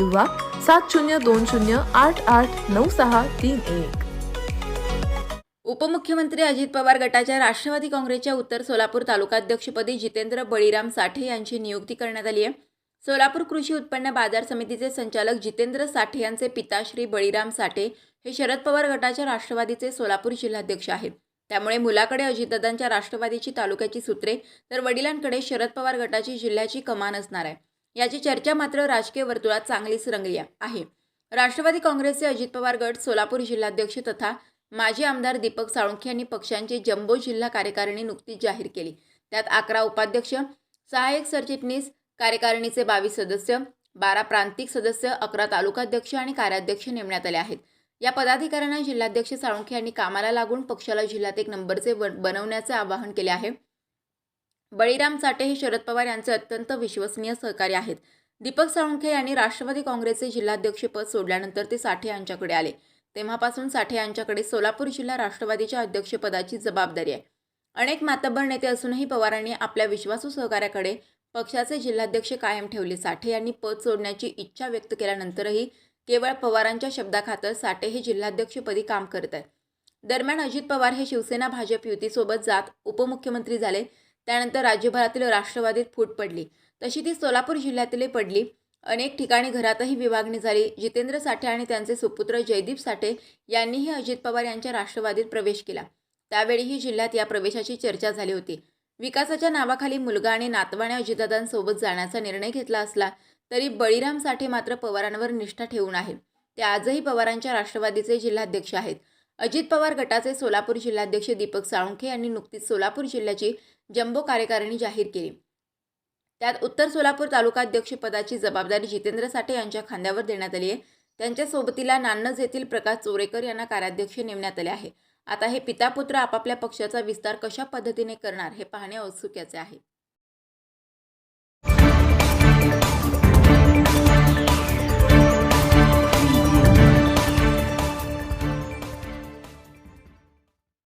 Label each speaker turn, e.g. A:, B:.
A: किंवा सात शून्य दोन शून्य आठ आठ नऊ सहा तीन एक.
B: उपमुख्यमंत्री अजित पवार गटाच्या राष्ट्रवादी काँग्रेसच्या उत्तर सोलापूर तालुकाध्यक्षपदी जितेंद्र बळीराम साठे यांची नियुक्ती करण्यात आली आहे. सोलापूर कृषी उत्पन्न बाजार समितीचे संचालक जितेंद्र साठे यांचे पिता श्री बळीराम साठे हे शरद पवार गटाच्या राष्ट्रवादीचे सोलापूर जिल्हाध्यक्ष आहेत. त्यामुळे मुलाकडे अजितदादांच्या राष्ट्रवादीची तालुक्याची सूत्रे तर वडिलांकडे शरद पवार गटाची जिल्ह्याची कमान असणार आहे. याची चर्चा मात्र राजकीय वर्तुळात चांगलीच रंगली आहे. राष्ट्रवादी काँग्रेसचे अजित पवार गट सोलापूर जिल्हाध्यक्ष तथा माजी आमदार दीपक साळुंखे यांनी पक्षांची जम्बो जिल्हा कार्यकारिणी नुकतीच जाहीर केली. त्यात अकरा उपाध्यक्ष सहाय्यक सरचिटणीस कार्यकारिणीचे बावीस सदस्य बारा प्रांतिक सदस्य अकरा तालुकाध्यक्ष आणि कार्याध्यक्ष नेमण्यात आले आहेत. या पदाधिकाऱ्यांना जिल्हाध्यक्ष साळुंखे यांनी कामाला लागून पक्षाला जिल्ह्यात एक नंबरचे बनवण्याचे आवाहन केले आहे. बळीराम साठे हे शरद पवार यांचे अत्यंत विश्वसनीय सहकारी आहेत. दीपक साळुंखे यांनी राष्ट्रवादी काँग्रेसचे जिल्हाध्यक्षपद सोडल्यानंतर ते साठे यांच्याकडे आले. तेव्हापासून साठे यांच्याकडे सोलापूर जिल्हा राष्ट्रवादीच्या अध्यक्षपदाची जबाबदारी आहे. अनेक मातब्बर नेते असूनही पवारांनी आपल्या विश्वासू सहकार्याकडे पक्षाचे जिल्हाध्यक्ष कायम ठेवले. साठे यांनी पद सोडण्याची इच्छा व्यक्त केल्यानंतरही केवळ पवारांच्या शब्दाखातर साठे हे जिल्हाध्यक्षपदी काम करत आहे दरम्यान अजित पवार हे शिवसेना भाजप युतीसोबत जात उपमुख्यमंत्री झाले. त्यानंतर राज्यभरातील राष्ट्रवादीत फूट पडली. तशी ती सोलापूर जिल्ह्यातली पडली. अनेक ठिकाणी घरातही विभागणी झाली. जितेंद्र साठे आणि त्यांचे सुपुत्र जयदीप साठे यांनीही अजित पवार यांच्या राष्ट्रवादीत प्रवेश केला. त्यावेळीही जिल्ह्यात या प्रवेशाची चर्चा झाली होती. विकासाच्या नावाखाली मुलगा आणि नातवाने अजितदादांसोबत जाण्याचा निर्णय घेतला असला तरी बळीराम साठे मात्र पवारांवर निष्ठा ठेवून आहेत. ते आजही पवारांच्या राष्ट्रवादीचे जिल्हाध्यक्ष आहेत. अजित पवार गटाचे सोलापूर जिल्हाध्यक्ष दीपक साळुंखे यांनी नुकतीच सोलापूर जिल्ह्याची जम्बो कार्यकारिणी जाहीर केली. त्यात उत्तर सोलापूर तालुकाध्यक्षपदाची जबाबदारी जितेंद्र साठे यांच्या खांद्यावर देण्यात आली आहे. त्यांच्या सोबतीला नान्नज येथील प्रकाश चोरेकर यांना कार्याध्यक्ष नेमण्यात आले आहे. आता हे पिता पुत्र आपापल्या पक्षाचा विस्तार कशा पद्धतीने करणार हे पाहणे औत्सुक्याचे आहे.